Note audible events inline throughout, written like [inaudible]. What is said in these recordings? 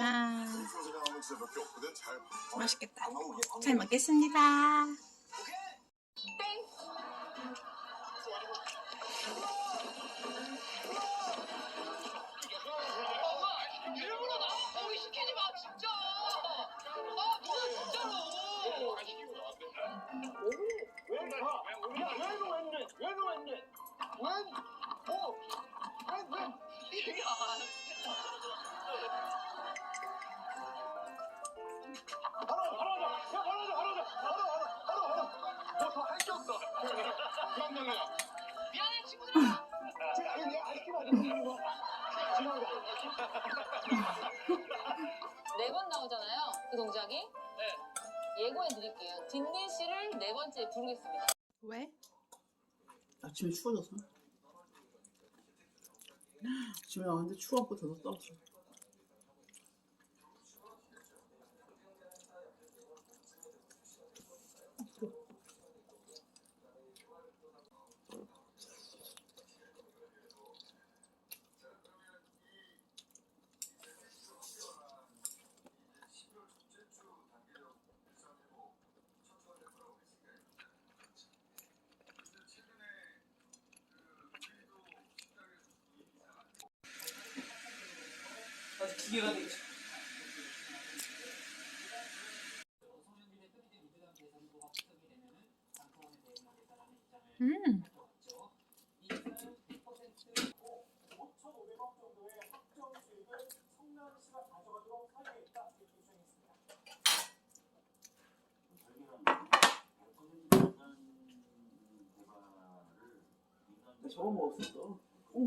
아, 맛있겠다. 잘 먹겠습니다. 아. 왼, 오, 바로 하자. 야, [laughs] 네 번 나오잖아요. 그 동작이. 예고해 드릴게요. 딘딘 씨를 네 번째 부르겠습니다. 왜? 아침에 추워져서. [gasps] 아침에 나왔는데 추워갖고 더더 떨었어. 되지. 음, 저거 먹었어. 홍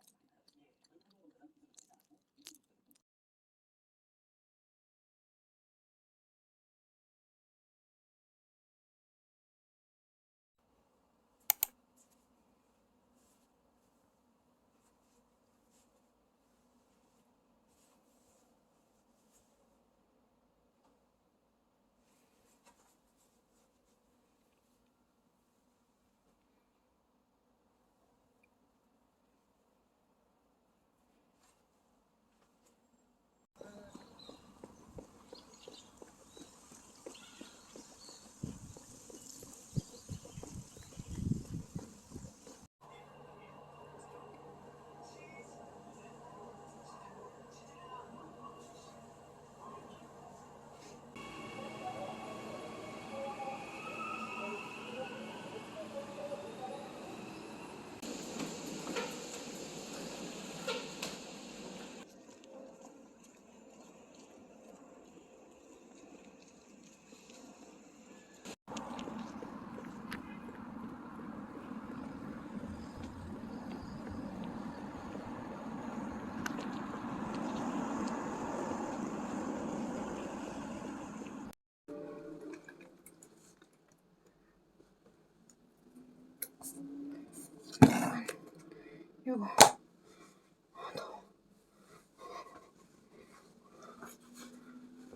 거.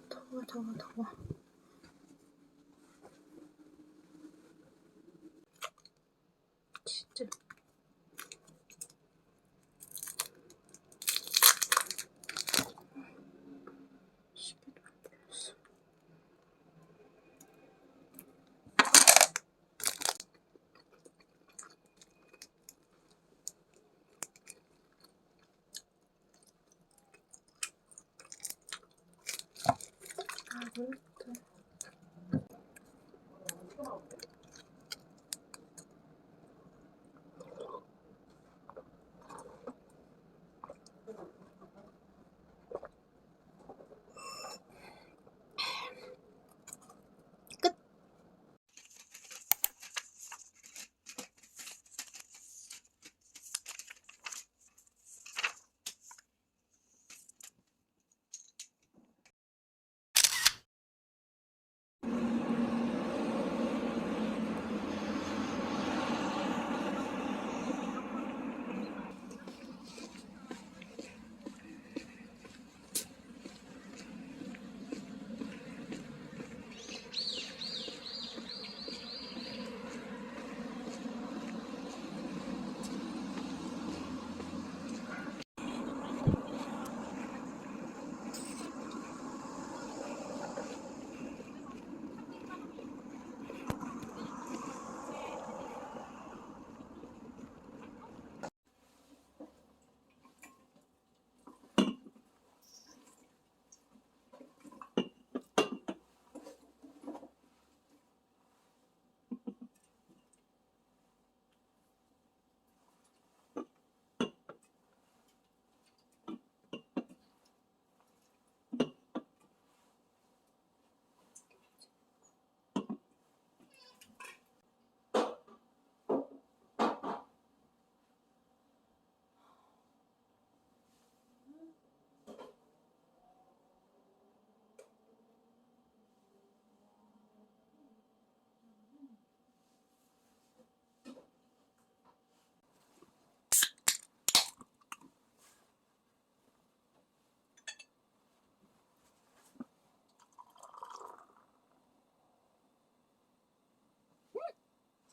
더워, 더워, 더워. 진짜. 아,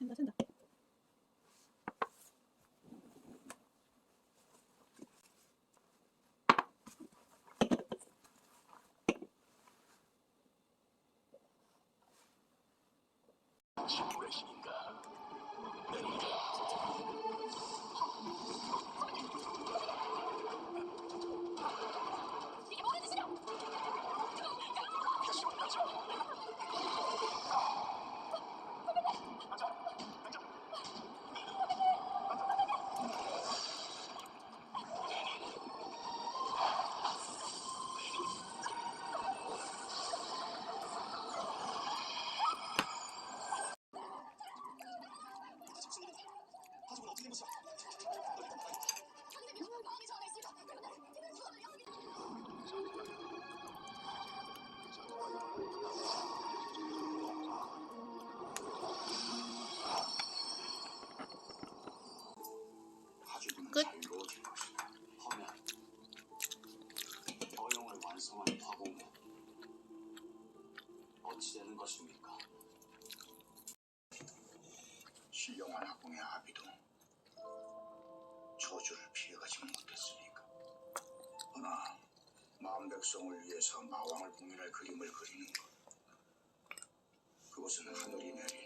뭘또 샌다 샌다 끝. 피해가지 못했으니까. 그러나 마음 백성을 위해서 마왕을 공연할 그림을 그리는 것. 그것은 하늘이 내린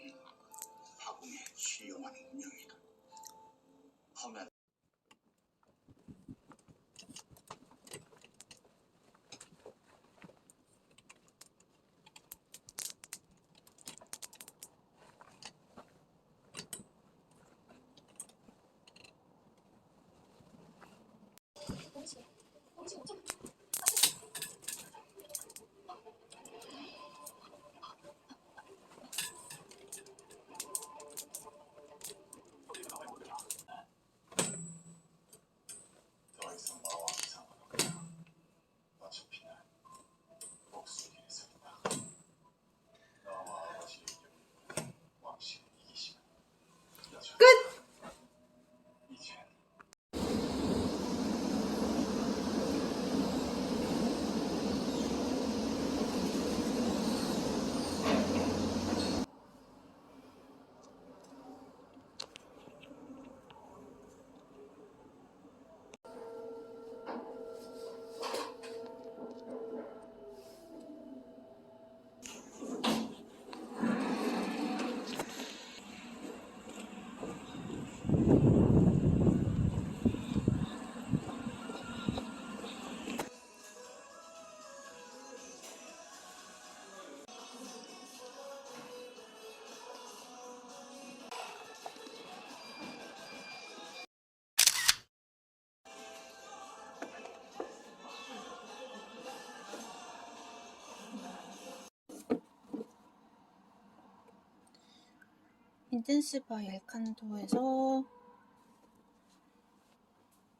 인텐시바 엘칸도에서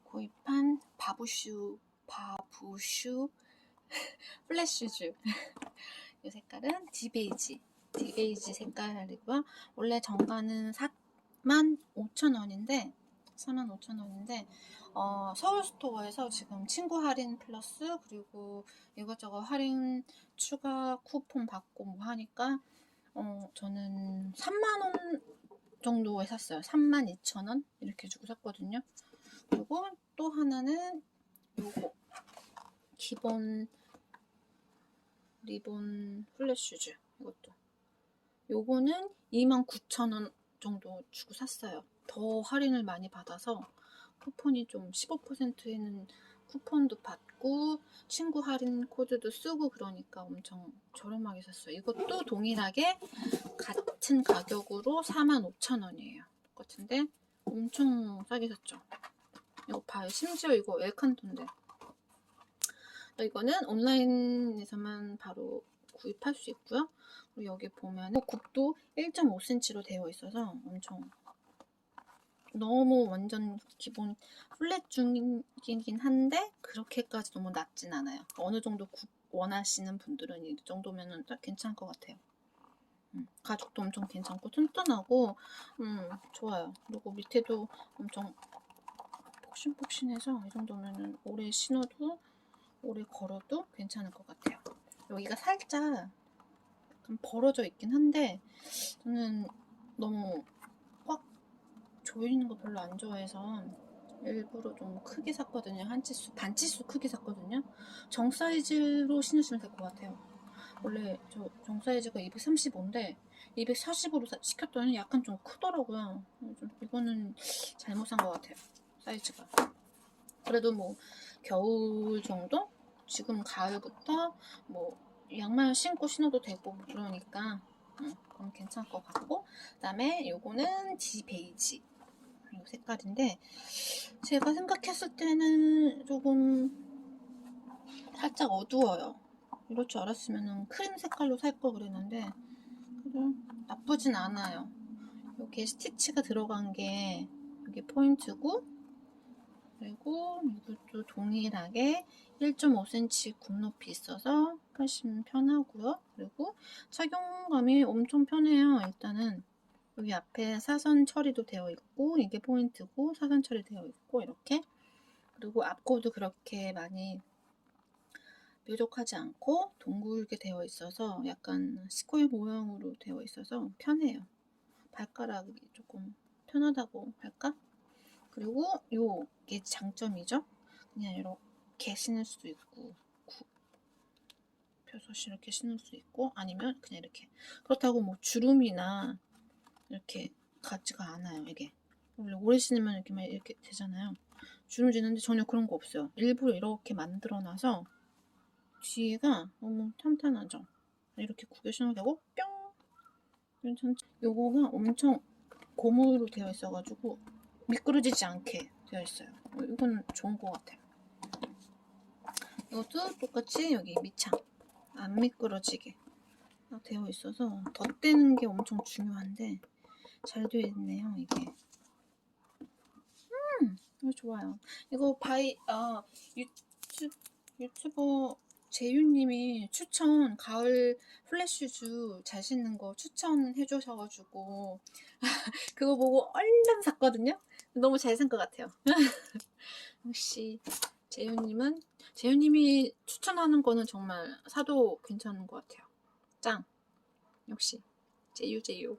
구입한 바부슈 바부슈 [laughs] 플랫슈즈 [laughs] 이 색깔은 디베이지 디베이지 색깔이고요. 원래 정가는 4만 5천 원인데 4만 5천 원인데 어, 서울 스토어에서 지금 친구 할인 플러스 그리고 이것저것 할인 추가 쿠폰 받고 뭐 하니까 어, 저는 3만원 정도에 샀어요. 3만 2천원? 이렇게 주고 샀거든요. 그리고 또 하나는 요거. 기본 리본 플랫슈즈. 이것도. 요거는 2만 9천원 정도 주고 샀어요. 더 할인을 많이 받아서 쿠폰이 좀 15%에는 쿠폰도 받고 친구 할인 코드도 쓰고 그러니까 엄청 저렴하게 샀어요. 이것도 동일하게 같은 가격으로 45,000원이에요. 똑같은데 엄청 싸게 샀죠. 이거 봐요. 심지어 이거 엘칸토인데. 이거는 온라인에서만 바로 구입할 수 있고요. 그리고 여기 보면 굽도 1.5cm로 되어 있어서 엄청 너무 완전 기본 플랫 중이긴 한데 그렇게까지 너무 낮진 않아요. 어느 정도 굽 원하시는 분들은 이 정도면은 딱 괜찮을 것 같아요. 음, 가죽도 엄청 괜찮고 튼튼하고 음, 좋아요. 그리고 밑에도 엄청 폭신폭신해서 이 정도면은 오래 신어도 오래 걸어도 괜찮을 것 같아요. 여기가 살짝 벌어져 있긴 한데 저는 너무 보이는 거 별로 안 좋아해서 일부러 좀 크게 샀거든요. 한 치수, 반 치수 크게 샀거든요. 정 사이즈로 신으시면 될 것 같아요. 원래 저 정 사이즈가 235인데 240으로 시켰더니 약간 좀 크더라고요. 좀 이거는 잘못 산 것 같아요. 사이즈가. 그래도 뭐 겨울 정도? 지금 가을부터 뭐 양말 신고 신어도 되고 뭐 그러니까 응, 그럼 괜찮을 것 같고 그 다음에 요거는 디 베이지 요 색깔인데 제가 생각했을 때는 조금 살짝 어두워요. 이럴 줄 알았으면 크림 색깔로 살걸 그랬는데 나쁘진 않아요. 여기에 스티치가 들어간 게 이게 포인트고 그리고 이것도 동일하게 1.5cm 굽 높이 있어서 훨씬 편하고요. 그리고 착용감이 엄청 편해요. 일단은 여기 앞에 사선 처리도 되어 있고 이게 포인트고 사선 처리 되어 있고 이렇게 그리고 앞코도 그렇게 많이 뾰족하지 않고 둥글게 되어 있어서 약간 스퀘어 모양으로 되어 있어서 편해요. 발가락이 조금 편하다고 할까? 그리고 요게 장점이죠. 그냥 이렇게 신을 수도 있고 구- 펴서 이렇게 신을 수 있고 아니면 그냥 이렇게 그렇다고 뭐 주름이나 이렇게 같지가 않아요. 이게 원래 오래 신으면 이렇게 막 이렇게 되잖아요. 주름 지는데 전혀 그런 거 없어요. 일부러 이렇게 만들어 놔서 뒤에가 너무 탄탄하죠. 이렇게 구겨 신어도 되고 뿅? 요거가 엄청 고무로 되어 있어 가지고 미끄러지지 않게 되어 있어요. 어, 이건 좋은 것 같아요. 이것도 똑같이 여기 밑창 안 미끄러지게 되어 있어서 덧대는 게 엄청 중요한데 잘 되어 있네요 이게. 음, 이거 좋아요. 이거 바이 아 유튜 유튜버 재윤님이 추천 가을 플랫 슈즈 잘 신는 거 추천해 주셔가지고 [laughs] 그거 보고 얼른 샀거든요. 너무 잘 산 것 같아요. [laughs] 역시 재윤님은 재윤님이 추천하는 거는 정말 사도 괜찮은 것 같아요. 짱. 역시 재유.